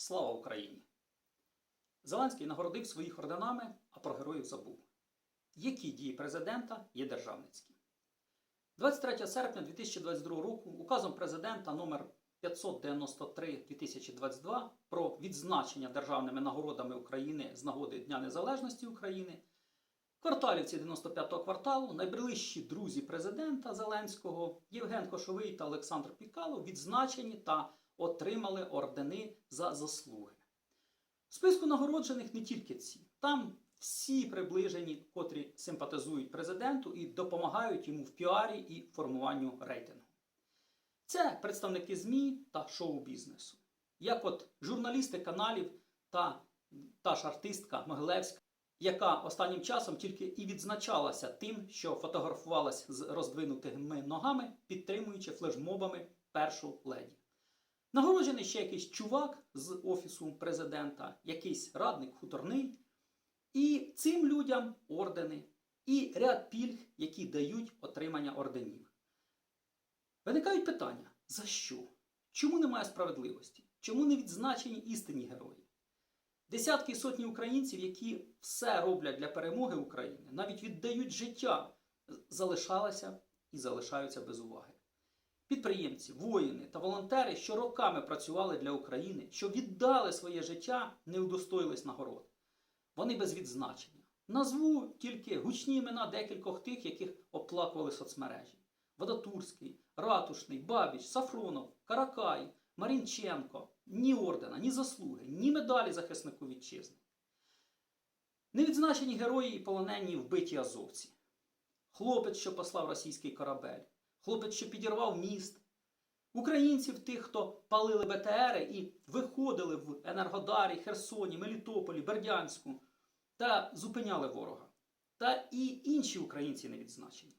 Слава Україні! Зеленський нагородив своїх орденами, а про героїв забув. Які дії президента є державницькі? 23 серпня 2022 року указом президента номер 593 2022 про відзначення державними нагородами України з нагоди Дня Незалежності України Кварталівці 95-го кварталу, найближчі друзі президента Зеленського Євген Кошовий та Олександр Пікало відзначені та отримали ордени за заслуги. В списку нагороджених не тільки ці, там всі приближені, котрі симпатизують президенту і допомагають йому в піарі і формуванню рейтингу. Це представники ЗМІ та шоу-бізнесу, як от журналісти каналів та та ж артистка Могилевська, яка останнім часом тільки і відзначалася тим, що фотографувалась з роздвинутими ногами, підтримуючи флешмобами першу леді. Нагороджений ще якийсь чувак з офісу президента, якийсь радник хуторний. І цим людям ордени і ряд пільг, які дають отримання орденів. Виникають питання: за що? Чому немає справедливості? Чому не відзначені істинні герої? Десятки і сотні українців, які все роблять для перемоги України, навіть віддають життя, залишалися і залишаються без уваги. Підприємці, воїни та волонтери, що роками працювали для України, що віддали своє життя, не удостоїлись нагород. Вони без відзначення. Назву тільки гучні імена декількох тих, яких оплакували соцмережі: Водотурський, Ратушний, Бабіч, Сафронов, Каракай, Марінченко. Ні ордена, ні заслуги, ні медалі захиснику вітчизни. Невідзначені герої і полонені вбиті азовці. Хлопець, що послав російський корабель, хлопець, що підірвав міст. Українців тих, хто палили БТРи і виходили в Енергодарі, Херсоні, Мелітополі, Бердянську та зупиняли ворога. Та і інші українці не відзначені.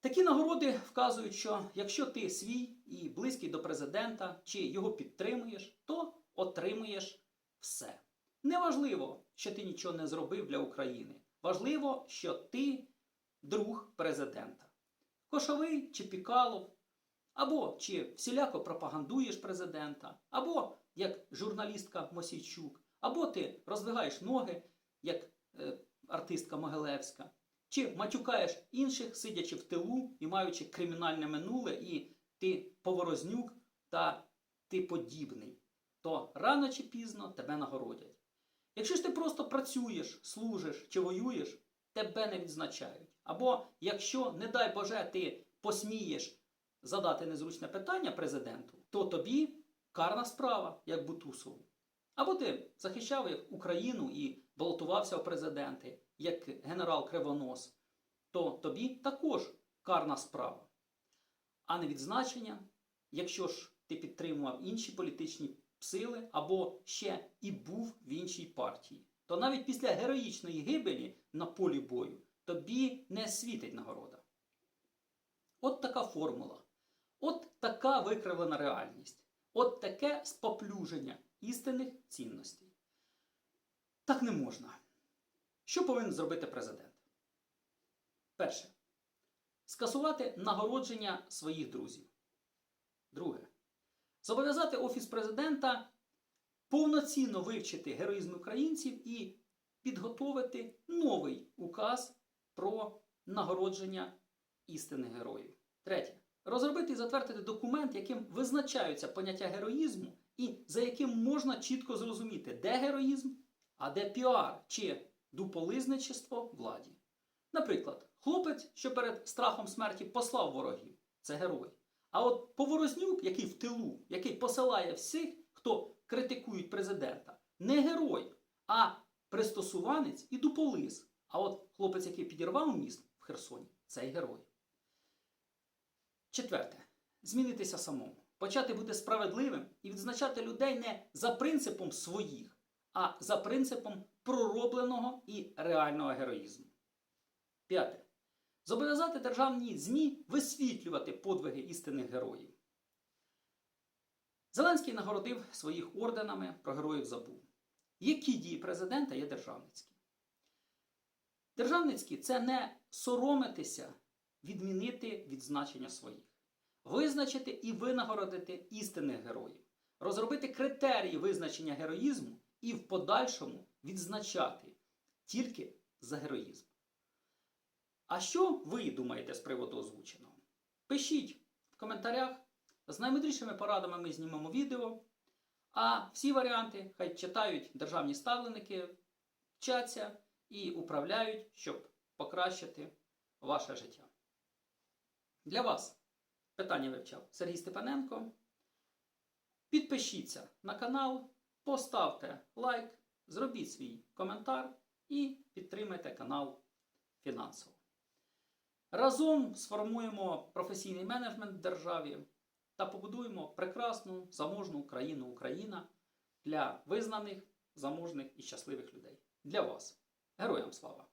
Такі нагороди вказують, що якщо ти свій і близький до президента, чи його підтримуєш, то отримуєш все. Неважливо, що ти нічого не зробив для України. Важливо, що ти друг президента. Кошовий чи Пікалов, або чи всіляко пропагандуєш президента, або як журналістка Мосійчук, або ти роздвигаєш ноги, як е, артистка Могилевська. Чи матюкаєш інших, сидячи в тилу і маючи кримінальне минуле, і ти поворознюк та ти подібний, то рано чи пізно тебе нагородять. Якщо ж ти просто працюєш, служиш чи воюєш, тебе не відзначають. Або якщо, не дай Боже, ти посмієш задати незручне питання президенту, то тобі карна справа, як Бутусову. Або ти захищав Україну і балотувався в президенти, як генерал Кривонос, то тобі також карна справа. А не відзначення, якщо ж ти підтримував інші політичні сили або ще і був в іншій партії, то навіть після героїчної гибелі на полі бою тобі не світить нагорода. От така формула. От така викривлена реальність. От таке споплюження істинних цінностей. Так не можна. Що повинен зробити президент? Перше. Скасувати нагородження своїх друзів. Друге. Зобов'язати Офіс президента повноцінно вивчити героїзм українців і підготовити новий указ про нагородження істинних героїв. Третє. Розробити і затвердити документ, яким визначаються поняття героїзму, і за яким можна чітко зрозуміти, де героїзм, а де піар чи дуполизничество владі. Наприклад, хлопець, що перед страхом смерті послав ворогів, це герой. А от поворознюк, який в тилу, який посилає всіх, хто критикують президента, не герой, а пристосуванець і дуполиз. А от хлопець, який підірвав міст в Херсоні, цей герой. Четверте. Змінитися самому. Почати бути справедливим і відзначати людей не за принципом своїх, а за принципом проробленого і реального героїзму. П'яте. Зобов'язати державні ЗМІ висвітлювати подвиги істинних героїв. Зеленський нагородив своїх орденами про героїв забув. Які дії президента є державницькі? Державницькі це не соромитися відмінити відзначення своїх, визначити і винагородити істинних героїв, розробити критерії визначення героїзму і в подальшому відзначати тільки за героїзм. А що ви думаєте з приводу озвученого? Пишіть в коментарях. З наймудрішими порадами ми знімемо відео. А всі варіанти хай читають державні ставленики, вчаться і управляють, щоб покращити ваше життя. Для вас питання вивчав Сергій Степаненко. Підпишіться на канал, поставте лайк, зробіть свій коментар і підтримайте канал фінансово. Разом сформуємо професійний менеджмент в державі та побудуємо прекрасну заможну країну Україна для визнаних, заможних і щасливих людей. Для вас. Героям слава!